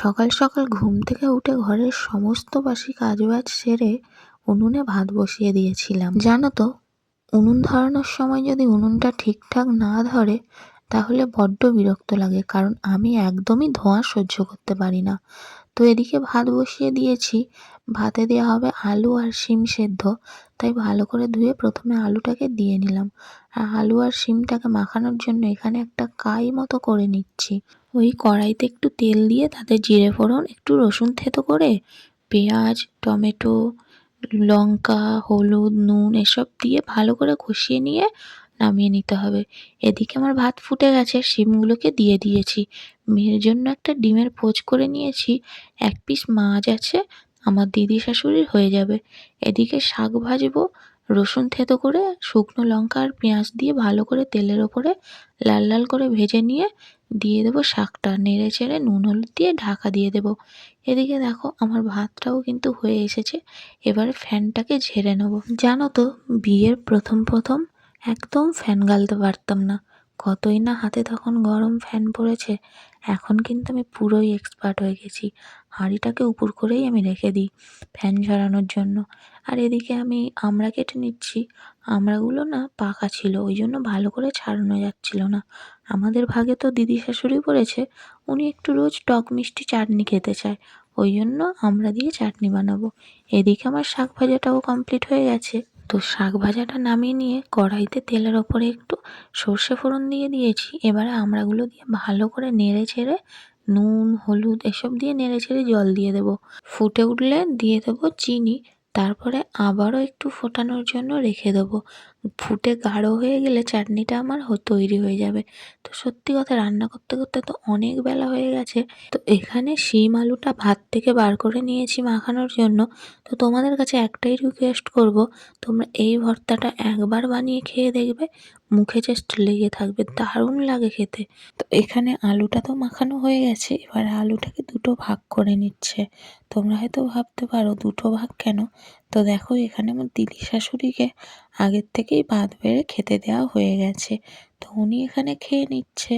সকাল সকাল ঘুম থেকে উঠে ঘরের সমস্ত বাসি কাজবাজ সেরে উনুনে ভাত বসিয়ে দিয়েছিলাম। জানো তো, উনুন ধরানোর সময় যদি উনুনটা ঠিকঠাক না ধরে, তাহলে বড্ড বিরক্ত লাগে, কারণ আমি একদমই ধোঁয়া সহ্য করতে পারি না। তো এদিকে ভাত বসিয়ে দিয়েছি। ভাতে দেওয়া হবে আলু আর শিম সেদ্ধ। তাই ভালো করে ধুয়ে প্রথমে আলুটাকে দিয়ে নিলাম। আর আলু আর শিমটাকে মাখানোর জন্য এখানে একটা কাই মতো করে নিচ্ছি। ওই কড়াইতে একটু তেল দিয়ে তাতে জিরে ফোড়ন, একটু রসুন থেতো করে পেঁয়াজ, টমেটো, লঙ্কা, হলুদ, নুন এসব দিয়ে ভালো করে কষিয়ে নিয়ে নামিয়ে নিতে হবে। এদিকে আমার ভাত ফুটে গেছে, শিমগুলোকে দিয়ে দিয়েছি। মেয়ের জন্য একটা ডিমের পোচ করে নিয়েছি। এক পিস মাছ আছে, আমার দিদি শাশুড়ির হয়ে যাবে। এদিকে শাক ভাজবো, রসুন থেতো করে, শুকনো লঙ্কা আর পেঁয়াজ দিয়ে ভালো করে তেলের ওপরে লাল লাল করে ভেজে নিয়ে দিয়ে দেবো শাকটা। নেড়ে চেড়ে নুন হলুদ দিয়ে ঢাকা দিয়ে দেবো। এদিকে দেখো, আমার ভাতটাও কিন্তু হয়ে এসেছে। এবারে ফ্যানটাকে ঝেড়ে নেব। জানো তো, বিয়ের প্রথম প্রথম একদম ফ্যান গালতে পারতাম না। কতই না হাতে তখন গরম ফ্যান পড়েছে, এখন কিন্তু আমি পুরোই এক্সপার্ট হয়ে গেছি। হাঁড়িটাকে উপর করেই আমি রেখে দিই ফ্যান ঝরানোর জন্য। আর এদিকে আমি আমড়া কেটে নিচ্ছি। আমড়াগুলো না পাকা ছিল, ওই জন্য ভালো করে ছাড়ানো যাচ্ছিল না। আমাদের ভাগে তো দিদি শাশুড়ি পড়েছে, উনি একটু রোজ টক মিষ্টি চাটনি খেতে চায়, ওই জন্য আমড়া দিয়ে চাটনি বানাবো। এদিকে আমার শাক ভাজাটাও কমপ্লিট হয়ে গেছে। তো শাক ভাজাটা নামিয়ে নিয়ে কড়াইতে তেলের ওপরে একটু সর্ষে ফোড়ন দিয়ে দিয়েছি। এবারে আমড়াগুলো দিয়ে ভালো করে নেড়ে ছেড়ে নুন, হলুদ এসব দিয়ে নেড়ে ছেড়ে জল দিয়ে দেব। ফুটে উঠলে দিয়ে দেবো চিনি, তারপরে আবারও একটু ফোটানোর জন্য রেখে দেবো। ফুটে গাঢ় হয়ে গেলে চাটনিটা আমার তৈরি হয়ে যাবে। তো সত্যি কথা, রান্না করতে করতে তো অনেক বেলা হয়ে গেছে। তো এখানে শিম আলুটা ভাত থেকে বার করে নিয়েছি মাখানোর জন্য। তো তোমাদের কাছে একটাই রিকোয়েস্ট করব, তোমরা এই ভর্তাটা একবার বানিয়ে খেয়ে দেখবে, মুখে জাস্ট লেগে থাকবে, দারুণ লাগে খেতে। তো এখানে আলুটা তো মাখানো হয়ে গেছে, এবার আলুটাকে দুটো ভাগ করে নিচ্ছে। তোমরা হয়তো ভাবতে পারো, দুটো ভাগ কেন? তো দেখো, এখানে আমার দিদি শাশুড়িকে আগের থেকেই ভাত বেড়ে খেতে দেওয়া হয়ে গেছে। তো উনি এখানে খেয়ে নিচ্ছে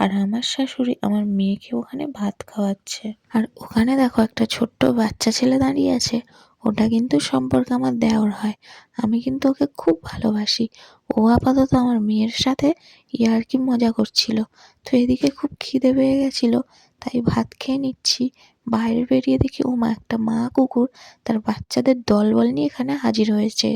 আর আমার শাশুড়ি আমার মেয়েকে ওখানে ভাত খাওয়াচ্ছে। আর ওখানে দেখো একটা ছোট্ট বাচ্চা ছেলে দাঁড়িয়ে আছে, ওটা কিন্তু সম্পর্কে আমার দেওর হয়। আমি কিন্তু ওকে খুব ভালোবাসি। ও আপাতত আমার মেয়ের সাথে ইয়ার্কি মজা করছিল। তো এদিকে খুব খিদে পেয়ে গেছিল, তাই ভাত খেয়ে নিচ্ছি। বাইরে বেরিয়ে দেখি ওমা একটা মা কুকুর তার বাচ্চাদের দলবল নিয়ে এখানে হাজির হয়েছে।